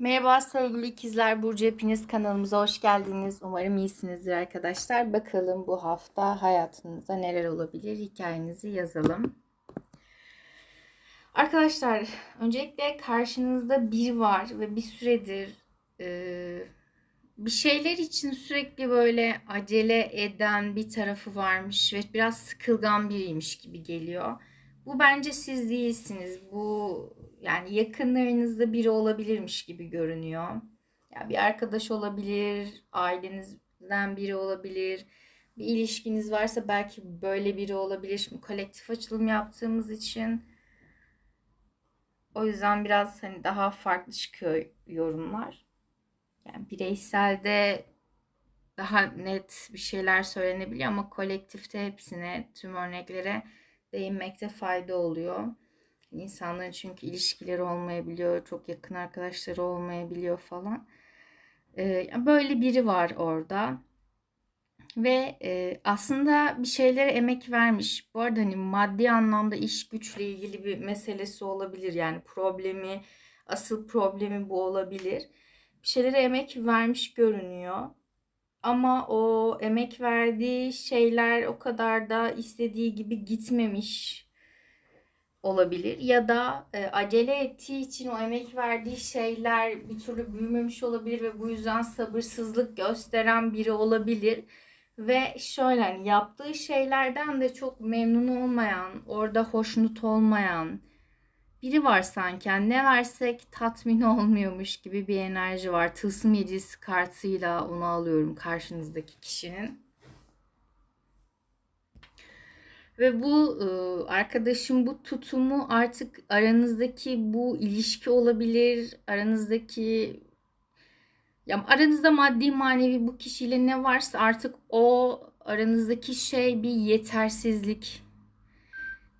Merhaba sevgili ikizler Burcu hepiniz kanalımıza hoş geldiniz. Umarım iyisinizdir arkadaşlar. Bakalım bu hafta hayatınızda neler olabilir hikayenizi yazalım. Arkadaşlar öncelikle karşınızda biri var ve bir süredir e, bir şeyler için sürekli böyle acele eden bir tarafı varmış ve biraz sıkılgan biriymiş gibi geliyor. Bu bence siz değilsiniz. Bu yani yakınlarınızda biri olabilirmiş gibi görünüyor. Ya bir arkadaş olabilir, ailenizden biri olabilir. Bir ilişkiniz varsa belki böyle biri olabilir. Şimdi kolektif açılım yaptığımız için o yüzden biraz hani daha farklı çıkıyor yorumlar. Yani bireyselde daha net bir şeyler söylenebiliyor ama kolektifte hepsine, tüm örneklere değinmekte fayda oluyor. İnsanların çünkü ilişkileri olmayabiliyor, çok yakın arkadaşları olmayabiliyor falan. Ee, böyle biri var orada. Ve e, aslında bir şeylere emek vermiş. Bu arada hani maddi anlamda iş güçle ilgili bir meselesi olabilir. Yani problemi, asıl problemi bu olabilir. Bir şeylere emek vermiş görünüyor. Ama o emek verdiği şeyler o kadar da istediği gibi gitmemiş olabilir ya da e, acele ettiği için o emek verdiği şeyler bir türlü büyümemiş olabilir ve bu yüzden sabırsızlık gösteren biri olabilir. Ve şöyle hani yaptığı şeylerden de çok memnun olmayan, orada hoşnut olmayan biri var sanki. Yani ne versek tatmin olmuyormuş gibi bir enerji var. Tılsım yedisi kartıyla onu alıyorum karşınızdaki kişinin. Ve bu arkadaşım bu tutumu artık aranızdaki bu ilişki olabilir. Aranızdaki ya aranızda maddi manevi bu kişiyle ne varsa artık o aranızdaki şey bir yetersizlik.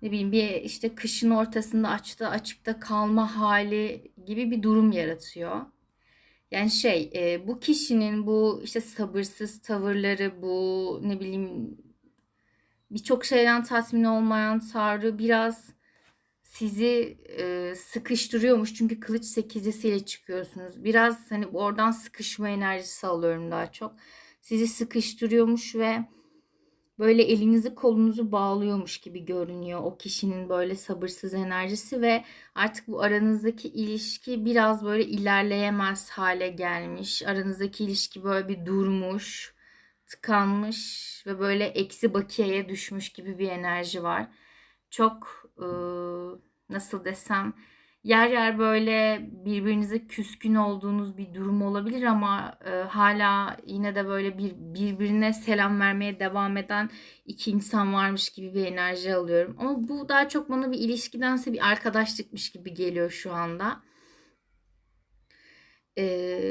Ne bileyim bir işte kışın ortasında açta açıkta kalma hali gibi bir durum yaratıyor. Yani şey bu kişinin bu işte sabırsız tavırları bu ne bileyim birçok şeyden tatmin olmayan Tanrı biraz sizi e, sıkıştırıyormuş. Çünkü kılıç sekizisiyle çıkıyorsunuz. Biraz hani oradan sıkışma enerjisi alıyorum daha çok. Sizi sıkıştırıyormuş ve böyle elinizi kolunuzu bağlıyormuş gibi görünüyor o kişinin böyle sabırsız enerjisi ve artık bu aranızdaki ilişki biraz böyle ilerleyemez hale gelmiş. Aranızdaki ilişki böyle bir durmuş tıkanmış ve böyle eksi bakiyeye düşmüş gibi bir enerji var. Çok e, nasıl desem yer yer böyle birbirinize küskün olduğunuz bir durum olabilir ama e, hala yine de böyle bir birbirine selam vermeye devam eden iki insan varmış gibi bir enerji alıyorum. Ama bu daha çok bana bir ilişkidense bir arkadaşlıkmış gibi geliyor şu anda. E,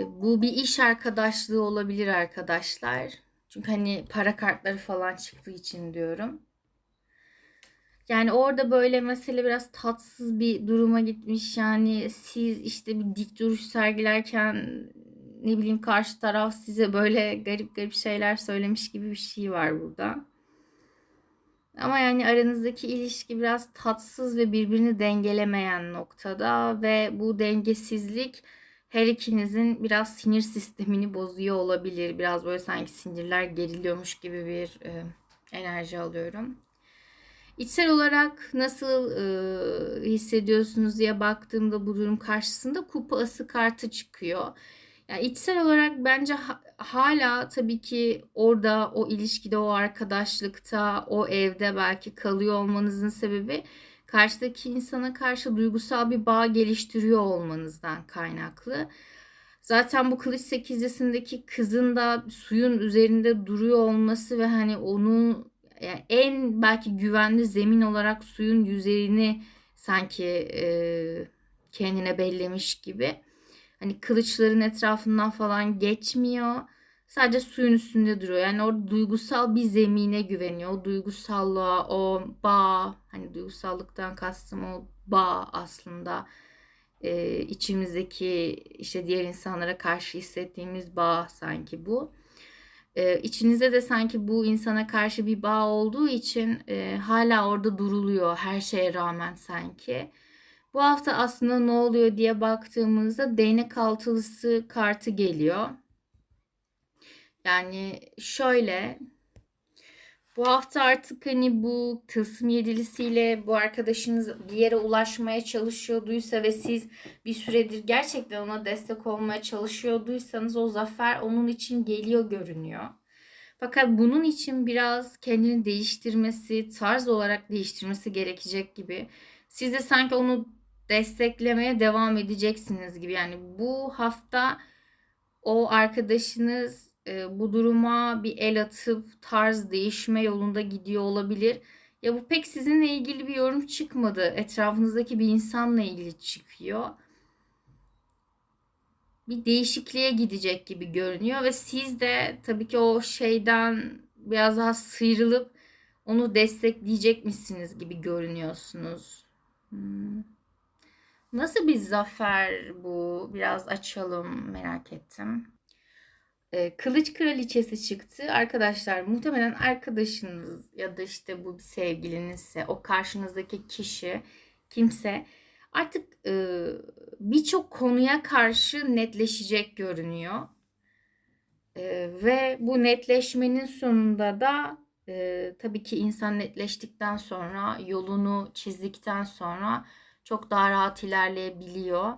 bu bir iş arkadaşlığı olabilir arkadaşlar çünkü hani para kartları falan çıktığı için diyorum. Yani orada böyle mesele biraz tatsız bir duruma gitmiş. Yani siz işte bir dik duruş sergilerken ne bileyim karşı taraf size böyle garip garip şeyler söylemiş gibi bir şey var burada. Ama yani aranızdaki ilişki biraz tatsız ve birbirini dengelemeyen noktada ve bu dengesizlik her ikinizin biraz sinir sistemini bozuyor olabilir. Biraz böyle sanki sinirler geriliyormuş gibi bir e, enerji alıyorum. İçsel olarak nasıl e, hissediyorsunuz diye baktığımda bu durum karşısında kupa ası kartı çıkıyor. Yani içsel olarak bence ha, hala tabii ki orada o ilişkide, o arkadaşlıkta, o evde belki kalıyor olmanızın sebebi karşıdaki insana karşı duygusal bir bağ geliştiriyor olmanızdan kaynaklı. Zaten bu kılıç sekizlisindeki kızın da suyun üzerinde duruyor olması ve hani onu yani en belki güvenli zemin olarak suyun yüzeyini sanki e, kendine bellemiş gibi. Hani kılıçların etrafından falan geçmiyor Sadece suyun üstünde duruyor. Yani orada duygusal bir zemine güveniyor. O duygusallığa, o bağ, hani duygusallıktan kastım o bağ aslında e, içimizdeki işte diğer insanlara karşı hissettiğimiz bağ sanki bu. E, içinizde de sanki bu insana karşı bir bağ olduğu için e, hala orada duruluyor her şeye rağmen sanki. Bu hafta aslında ne oluyor diye baktığımızda değnek altılısı kartı geliyor. Yani şöyle bu hafta artık hani bu tılsım yedilisiyle bu arkadaşınız bir yere ulaşmaya çalışıyorduysa ve siz bir süredir gerçekten ona destek olmaya çalışıyorduysanız o zafer onun için geliyor görünüyor. Fakat bunun için biraz kendini değiştirmesi, tarz olarak değiştirmesi gerekecek gibi. Siz de sanki onu desteklemeye devam edeceksiniz gibi. Yani bu hafta o arkadaşınız e, bu duruma bir el atıp tarz değişme yolunda gidiyor olabilir. Ya bu pek sizinle ilgili bir yorum çıkmadı. Etrafınızdaki bir insanla ilgili çıkıyor. Bir değişikliğe gidecek gibi görünüyor ve siz de tabii ki o şeyden biraz daha sıyrılıp onu destekleyecek misiniz gibi görünüyorsunuz. Hmm. Nasıl bir zafer bu? Biraz açalım merak ettim. Ee, Kılıç Kraliçesi çıktı. Arkadaşlar muhtemelen arkadaşınız ya da işte bu sevgilinizse o karşınızdaki kişi kimse artık e, birçok konuya karşı netleşecek görünüyor. E, ve bu netleşmenin sonunda da e, tabii ki insan netleştikten sonra yolunu çizdikten sonra çok daha rahat ilerleyebiliyor.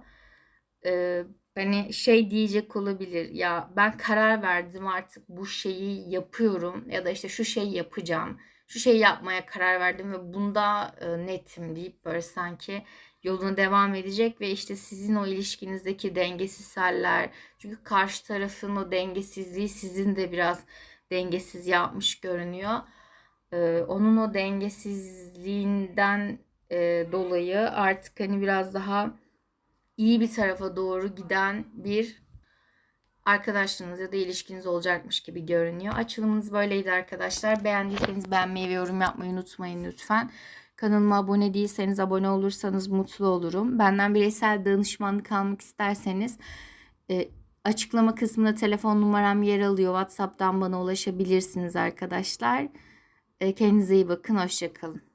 E, hani şey diyecek olabilir ya ben karar verdim artık bu şeyi yapıyorum ya da işte şu şeyi yapacağım. Şu şeyi yapmaya karar verdim ve bunda e, netim deyip böyle sanki yoluna devam edecek ve işte sizin o ilişkinizdeki dengesiz haller çünkü karşı tarafın o dengesizliği sizin de biraz dengesiz yapmış görünüyor. Ee, onun o dengesizliğinden e, dolayı artık hani biraz daha iyi bir tarafa doğru giden bir arkadaşlığınız ya da ilişkiniz olacakmış gibi görünüyor. Açılımınız böyleydi arkadaşlar. Beğendiyseniz beğenmeyi ve yorum yapmayı unutmayın lütfen. Kanalıma abone değilseniz abone olursanız mutlu olurum. Benden bireysel danışmanlık almak isterseniz e, açıklama kısmında telefon numaram yer alıyor. WhatsApp'tan bana ulaşabilirsiniz arkadaşlar. E, kendinize iyi bakın. Hoşçakalın.